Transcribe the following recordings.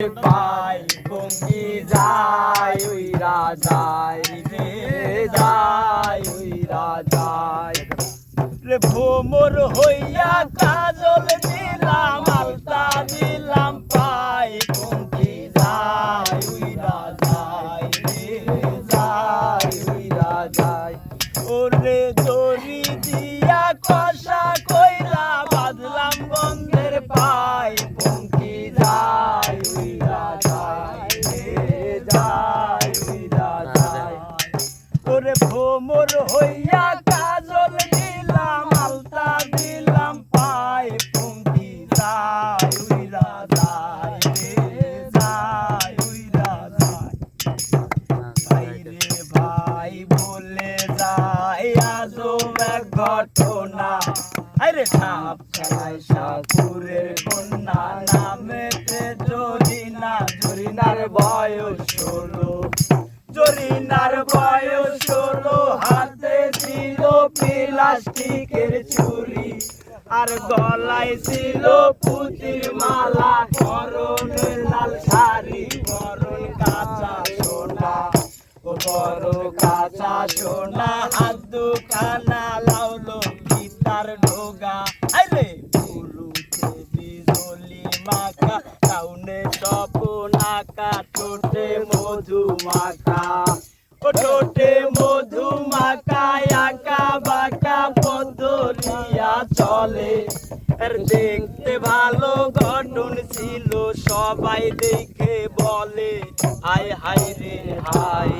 পাই বঙ্গি যায় উইরা যায় রে যায় উইরা যায় রে ভোমর হইয়া কাজল দিলাম, আলতা দিলাম, পাই বঙ্গি যায় উইরা যায় রে যায় উইরা যায় ওরে দড়ি জরিনা জরিনার বয়স ষোলো। জরিনার বয়স ষোলো, হাতে ছিল প্লাস্টিকের চুরি আর গলায় ছিল পুতির মালা করণের লাল শাড়ি করণ কাঁচা সোনা। বড় কাঁচা সোনা, হাত দুখানা আর দেখতে ভালো গঠন ছিল সবাই দেখে বলে হায় হায় রে হায়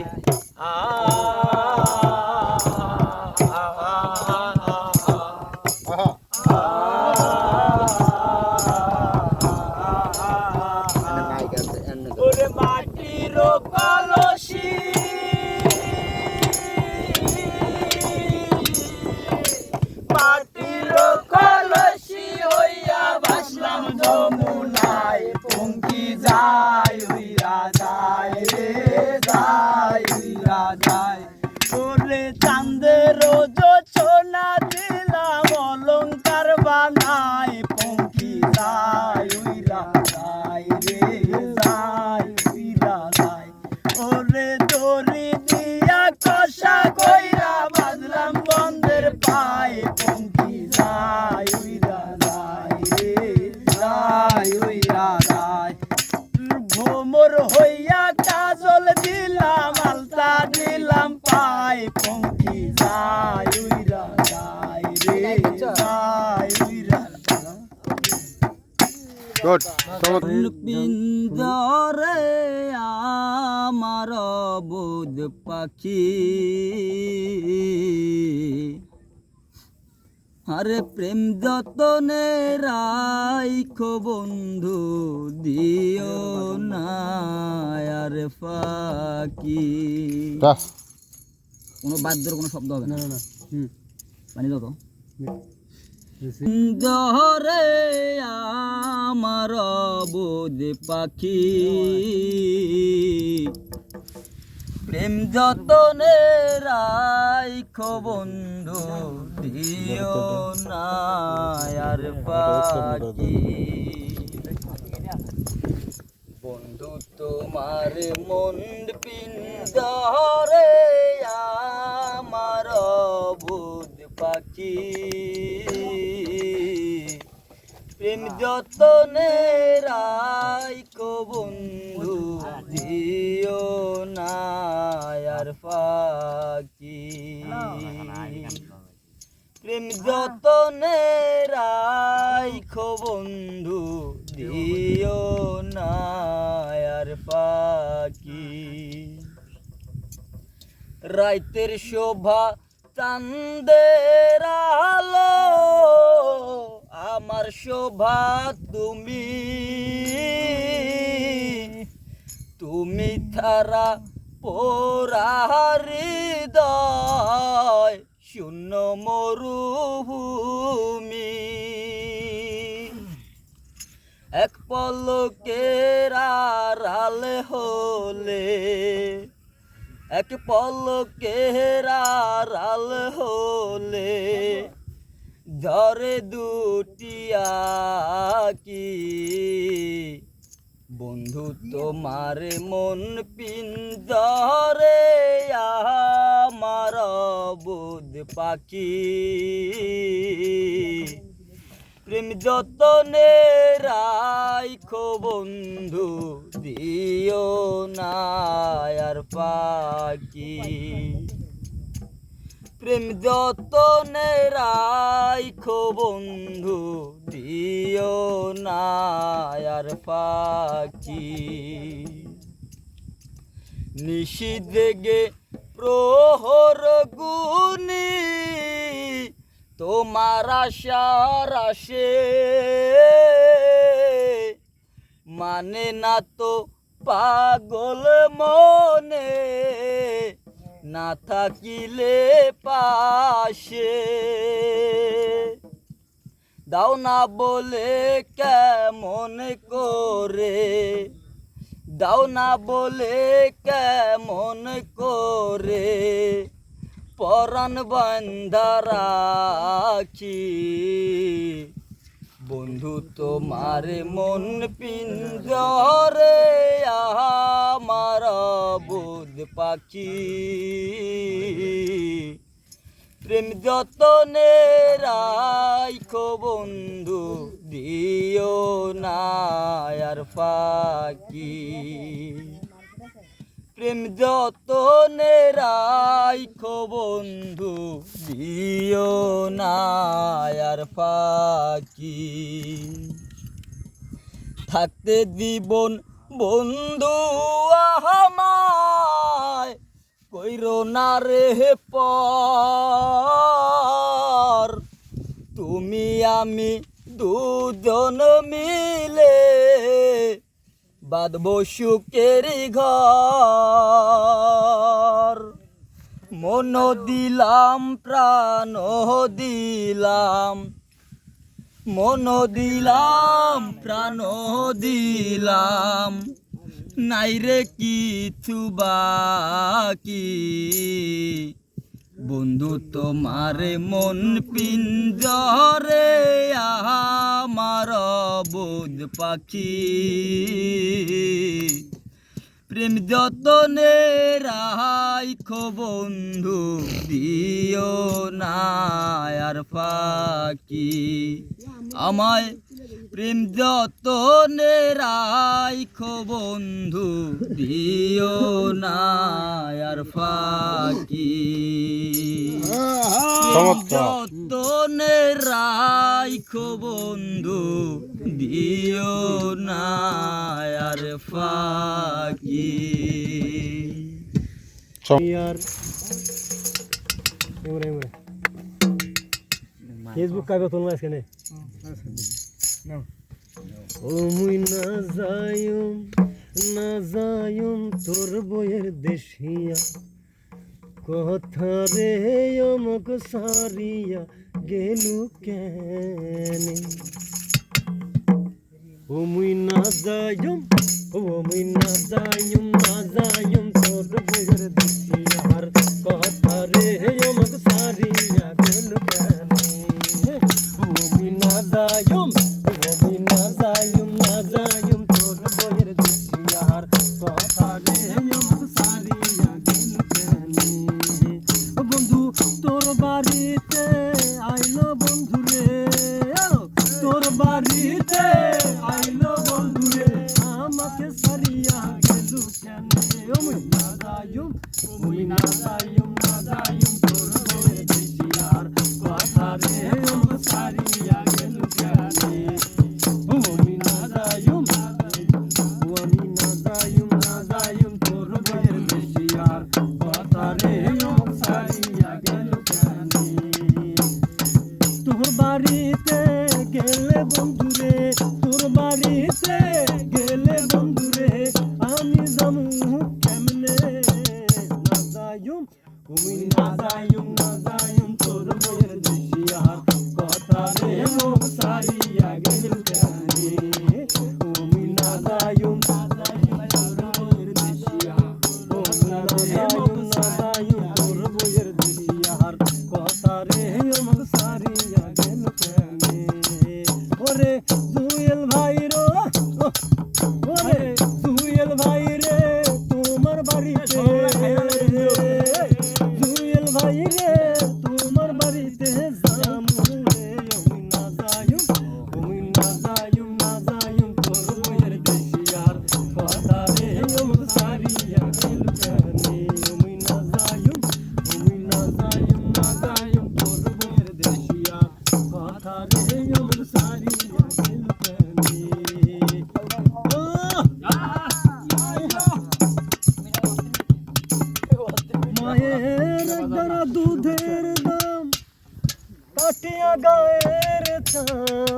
ওরে মাটির কলসি ওরে পিন্দরে আমার বুধ পাখি। আরে প্রেম যতনে রাইখো বন্ধু দিও না আরে ফাকি। কোনো বাদ্যর কোনো শব্দ হবে না। না হুম। পানি দাও জহরে আমার বোধ পাখি। প্রেম যতনে রাইখো বন্ধু, দিও না আর পাখি। বন্ধু, তোমার মন পিন্দরে আমার বুধ পাখি। প্রেম যতনে রাইকো বন্ধু, দিও না আর পাখি প্রেম যতনে রাইখো বন্ধু, দিও না আর রাইতের শোভা চান্দের আলো আমার শোভা, তুমি তুমি থারা পোরাহৃদয় শূন্য মরুভূমি। এক পলকের আড়াল হলে, এক পলকের আড়াল হলে ধরে দুটি আকি। বন্ধু, তোমার মন পিন্দরে আমার বুধ পাখি। প্রেম যতনে রাইখো বন্ধু, দিও না আর পাখি। প্রেম যতনে রাইখো বন্ধু, দিও না আর পাখি। নিষিদ্ধে প্রহর গুনি তোমার আশার আসে। মানে না তো পাগল মনে না থাকিলে পাশে। দাও না বলে কেমন করে। দাও না বলে কেমন করে। পরাণ বান্ধা রাখি। বন্ধু তোমার মন পিঞ্জরে আমার বুধ পাখি। প্রেম যতনে রাইখো বন্ধু, দিও না ফাঁকি প্রেম যতনে রাইখো বন্ধু, দিও না ফাঁকি থাকতে জীবন বন্ধু আমায় কইর না রে তুমি, আমি দুজন মিলে বাঁধব সুখের ঘর। মন দিলাম প্রাণ দিলাম মন দিলাম, প্রাণ দিলাম। নাই রে কিছু বাকি। বন্ধু, তোমার মন পিঞ্জরে, আমার বোধ পাখি। প্রেম যতনে রাইখো বন্ধু, দিও না আর ফাঁকি। আমায় প্রেম যতনে রাইখো বন্ধু দিও না আর ফাঁকি। যতনে রাইখো বন্ধু দিও না আর ফাঁকি। ফেসবুক কাবে তোলা আজকে ও মুই না যায়ুম না যায়ুম তোর বইয়ের দেশিয়া। কথা রে অমক সারিয়া গেলু কেনে। ও মুই না যায়ুম ও মুই দেশিয়ার আমাকে সারিয়া গেলু কেন ও মুই Thank you.